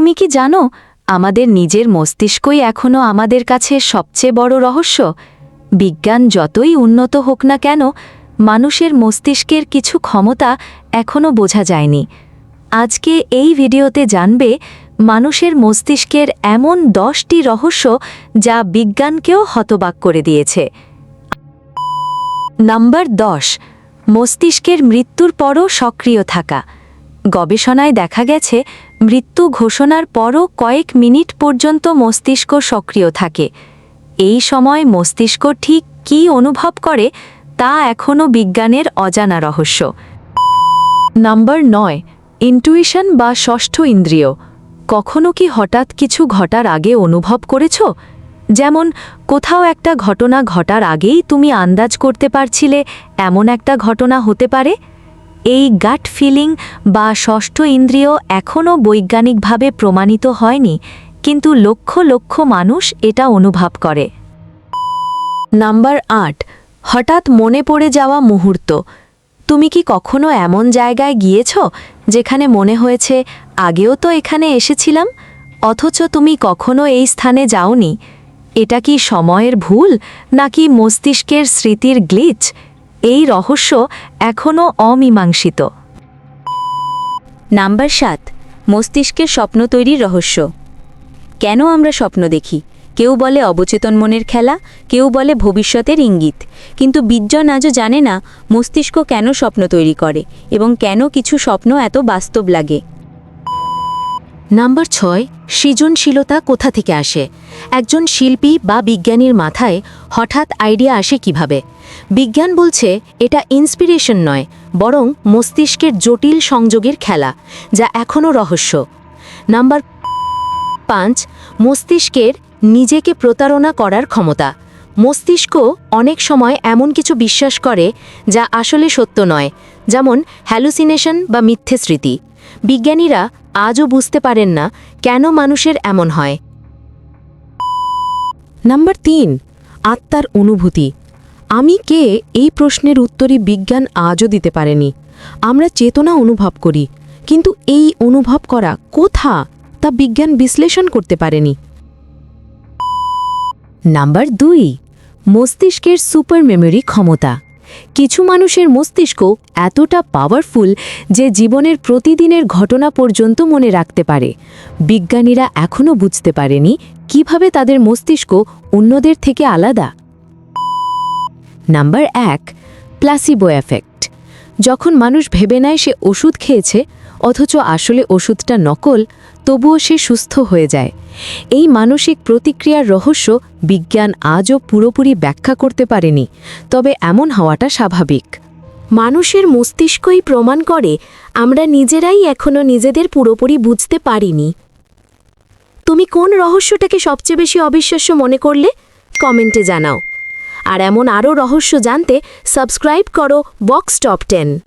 তুমি কি জানো, আমাদের নিজের মস্তিষ্কই এখনও আমাদের কাছে সবচেয়ে বড় রহস্য? বিজ্ঞান যতই উন্নত হোক না কেন, মানুষের মস্তিষ্কের কিছু ক্ষমতা এখনও বোঝা যায়নি। আজকে এই ভিডিওতে জানবে, মানুষের মস্তিষ্কের এমন দশটি রহস্য যা বিজ্ঞানকেও হতবাক করে দিয়েছে। নাম্বার দশ, মস্তিষ্কের মৃত্যুর পরও সক্রিয় থাকা। গবেষণায় দেখা গেছে, মৃত্যু ঘোষণার পরও কয়েক মিনিট পর্যন্ত মস্তিষ্ক সক্রিয় থাকে। এই সময় মস্তিষ্ক ঠিক কী অনুভব করে, তা এখনও বিজ্ঞানের অজানা রহস্য। নাম্বার নয়, ইন্টুইশন বা ষষ্ঠ ইন্দ্রিয়। কখনো কি হঠাৎ কিছু ঘটার আগে অনুভব করেছ? যেমন, কোথাও একটা ঘটনা ঘটার আগেই তুমি আন্দাজ করতে পারছিলে, এমন একটা ঘটনা হতে পারে? এই গাট ফিলিং বা ষষ্ঠ ইন্দ্রিয় এখনও বৈজ্ঞানিকভাবে প্রমাণিত হয়নি, কিন্তু লক্ষ লক্ষ মানুষ এটা অনুভব করে। নাম্বার আট, হঠাৎ মনে পড়ে যাওয়া মুহূর্ত। তুমি কি কখনো এমন জায়গায় গিয়েছ যেখানে মনে হয়েছে, আগেও তো এখানে এসেছিলাম অথচ তুমি কখনো এই স্থানে যাওনি। এটা কি সময়ের ভুল, নাকি মস্তিষ্কের স্মৃতির গ্লিচ? এই রহস্য এখনও অমীমাংসিত। নাম্বার সাত, মস্তিষ্কের স্বপ্ন তৈরির রহস্য। কেন আমরা স্বপ্ন দেখি? কেউ বলে অবচেতন মনের খেলা, কেউ বলে ভবিষ্যতের ইঙ্গিত। কিন্তু বিজ্ঞান আজও জানে না মস্তিষ্ক কেন স্বপ্ন তৈরি করে এবং কেন কিছু স্বপ্ন এত বাস্তব লাগে। নাম্বার ছয়, সৃজনশীলতা কোথা থেকে আসে? একজন শিল্পী বা বিজ্ঞানীর মাথায় হঠাৎ আইডিয়া আসে কীভাবে? বিজ্ঞান বলছে এটা ইন্সপিরেশন নয়, বরং মস্তিষ্কের জটিল সংযোগের খেলা, যা এখনও রহস্য। নাম্বার পাঁচ, মস্তিষ্কের নিজেকে প্রতারণা করার ক্ষমতা। মস্তিষ্ক অনেক সময় এমন কিছু বিশ্বাস করে যা আসলে সত্য নয়, যেমন হ্যালুসিনেশন বা মিথ্যে স্মৃতি। বিজ্ঞানীরা আজও বুঝতে পারেন না কেন মানুষের এমন হয়। নাম্বার তিন, আত্মার অনুভূতি। আমি কে এই প্রশ্নের উত্তরই বিজ্ঞান আজও দিতে পারেনি। আমরা চেতনা অনুভব করি, কিন্তু এই অনুভব করা কোথা তা বিজ্ঞান বিশ্লেষণ করতে পারেনি। নাম্বার দুই, মস্তিষ্কের সুপার মেমোরি ক্ষমতা। কিছু মানুষের মস্তিষ্ক এতটা পাওয়ারফুল যে জীবনের প্রতিদিনের ঘটনা পর্যন্ত মনে রাখতে পারে। বিজ্ঞানীরা এখনও বুঝতে পারেনি কীভাবে তাদের মস্তিষ্ক অন্যদের থেকে আলাদা। নাম্বার এক প্লাসিবো এফেক্ট যখন মানুষ ভেবে নেয় সে ওষুধ খেয়েছে অথচ আসলে ওষুধটা নকল, তবুও সে সুস্থ হয়ে যায়। এই মানসিক প্রতিক্রিয়ার রহস্য বিজ্ঞান আজও পুরোপুরি ব্যাখ্যা করতে পারেনি, তবে এমন হওয়াটা স্বাভাবিক। মানুষের মস্তিষ্কই প্রমাণ করে, আমরা নিজেরাই এখনও নিজেদের পুরোপুরি বুঝতে পারিনি। তুমি কোন রহস্যটাকে সবচেয়ে বেশি অবিশ্বাস্য মনে করলে? কমেন্টে জানাও। আর এমন আরও রহস্য জানতে সাবস্ক্রাইব করো বক্স টপ টেন।